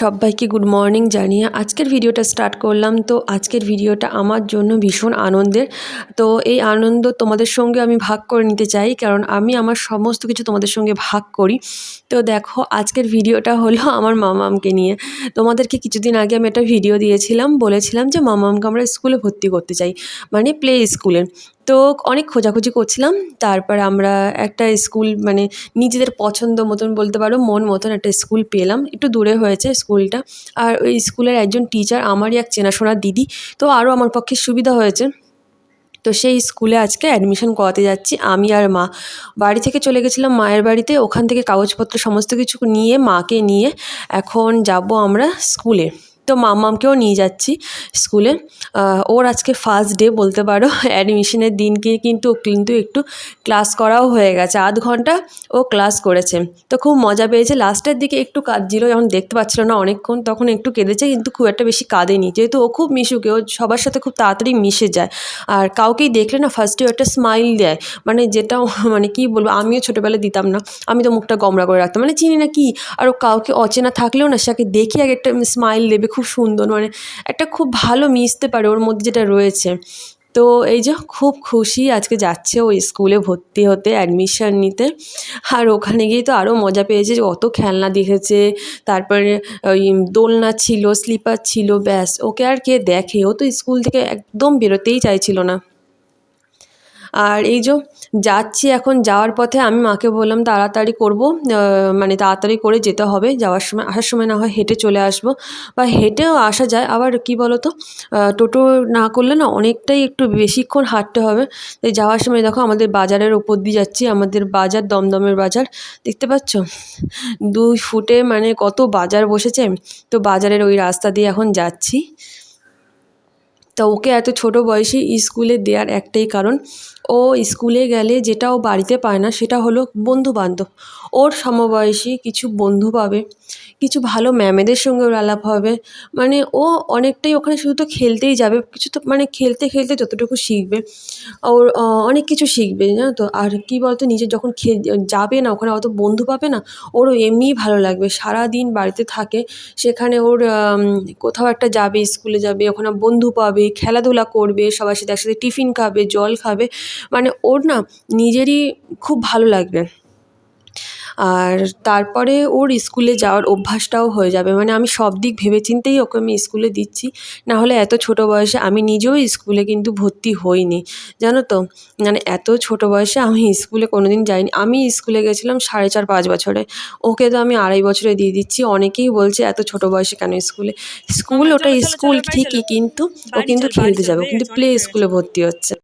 সবাইকে good morning জানিয়ে আজকের ভিডিওটা স্টার্ট করলাম। তো আজকের ভিডিওটা আমার জন্য ভীষণ আনন্দের। তো এই আনন্দ তোমাদের সঙ্গে আমি ভাগ করে নিতে চাই, কারণ আমি আমার সমস্ত কিছু তোমাদের সঙ্গে ভাগ করি। তো দেখো, আজকের ভিডিওটা হলো আমার মামামকে নিয়ে। তোমাদেরকে কিছুদিন আগে আমি একটা ভিডিও দিয়েছিলাম, বলেছিলাম যে মামামকে আমরা স্কুলে ভর্তি করতে চাই মানে প্লে স্কুলে তো অনেক খোঁজাখুঁজি করছিলাম। তারপর আমরা একটা স্কুল মানে নিজেদের পছন্দ মতন বলতে পারো, মন মতন একটা স্কুল পেলাম। একটু দূরে হয়েছে স্কুলটা। আর ওই স্কুলের একজন টিচার আমারই এক চেনাশোনার দিদি, তো আরও আমার পক্ষে সুবিধা হয়েছে। তো সেই স্কুলে আজকে অ্যাডমিশন করাতে যাচ্ছি, আমি আর মা। বাড়ি থেকে চলে গেছিলাম মায়ের বাড়িতে, ওখান থেকে কাগজপত্র সমস্ত কিছু নিয়ে, মাকে নিয়ে এখন যাব আমরা স্কুলে। তো মাম্মামকেও নিয়ে যাচ্ছি স্কুলে। ওর আজকে ফার্স্ট ডে বলতে পারো। অ্যাডমিশনের দিনকে কিন্তু কিন্তু একটু ক্লাস করাও হয়ে গেছে। আধ ঘণ্টা ও ক্লাস করেছে। তো খুব মজা পেয়েছে। লাস্টের দিকে একটু কাঁদছিল, যখন দেখতে পাচ্ছিল না অনেকক্ষণ, তখন একটু কেঁদেছে, কিন্তু খুব একটা বেশি কাঁদেনি। যেহেতু ও খুব মিশুকে, ও সবার সাথে খুব তাড়াতাড়ি মিশে যায়। আর কাউকেই দেখলে না ফার্স্টে একটা স্মাইল দেয়। মানে যেটা মানে কি বলব, আমিও ছোটোবেলায় দিতাম না। আমি তো মুখটা গমরা করে রাখতাম। মানে চিনি না কি, আর ও কাউকে অচেনা থাকলেও না সেকে দেখি আগে একটা স্মাইল দেবে। খুব সুন্দর মানে একটা খুব ভালো মিশতে পারে ওর মধ্যে যেটা রয়েছে। তো এই যে খুব খুশি আজকে যাচ্ছে ও স্কুলে ভর্তি হতে অ্যাডমিশান নিতে। আর ওখানে গিয়ে তো আরও মজা পেয়েছে অত খেলনা দেখেছে, তারপরে ওই দোলনা ছিল স্লিপার ছিল, ব্যাস। ওকে আর কে দেখে? ও তো স্কুল থেকে একদম বেরোতেই চাইছিল না। আর এই যে যাচ্ছি এখন যাওয়ার পথে আমি মাকে বললাম, তাড়াতাড়ি করব মানে তাড়াতাড়ি করে যেতে হবে, যাওয়ার সময়, আসার সময় না হয় হেঁটে চলে আসব। বা হেঁটেও আসা যায়, আবার কি বলো তো টোটো না করলে না অনেকটাই একটু বেশিক্ষণ হাঁটতে হবে। তাই যাওয়ার সময় দেখো আমাদের বাজারের ওপর দিয়ে যাচ্ছি, আমাদের বাজার, দমদমের বাজার, দেখতে পাচ্ছ? দুই ফুটে মানে কত বাজার বসেছে। তো বাজারের ওই রাস্তা দিয়ে এখন যাচ্ছি। তা ওকে এত ছোট বয়সে স্কুলে দেওয়ার একটাই কারণ। ও স্কুলে গেলে যেটা ও বাড়িতে পায় না সেটা হলো বন্ধু বান্ধব ওর সমবয়সী কিছু বন্ধু পাবে। কিছু ভালো ম্যামেদের সঙ্গে ওর আলাপ হবে। মানে ও অনেকটাই ওখানে শুধু তো খেলতেই যাবে, কিছু তো মানে খেলতে খেলতে যতটুকু শিখবে, ওর অনেক কিছু শিখবে, জানো তো। আর কি বলতো, নিজে যখন খে যাবে না, ওখানে অত বন্ধু পাবে না, ওরও এমনিই ভালো লাগবে। সারাদিন বাড়িতে থাকে, সেখানে ওর কোথাও একটা যাবে, স্কুলে যাবে, ওখানে বন্ধু পাবে, খেলাধুলা করবে, সবার সাথে একসাথে টিফিন খাবে, জল খাবে। মানে ওর না নিজেরই খুব ভালো লাগবে। আর তারপরে ওর স্কুলে যাওয়ার অভ্যাসটাও হয়ে যাবে। মানে আমি সব দিক ভেবেচিন্তেই ওকে আমি স্কুলে দিচ্ছি। না হলে এত ছোট বয়সে আমি নিজেও স্কুলে কিন্তু ভর্তি হইনি। জানো তো? মানে এত ছোট বয়সে আমি স্কুলে কোনো দিন যাইনি। আমি স্কুলে গেছিলাম সাড়ে চার পাঁচ বছরে। ওকে তো আমি আড়াই বছরে দিয়ে দিচ্ছি। অনেকেই বলছে এত ছোট বয়সে কেন স্কুলে? স্কুল ওটা স্কুল ঠিকই কিন্তু ও কিন্তু খেলতে যাবে। কিন্তু প্লে স্কুলে ভর্তি হচ্ছে।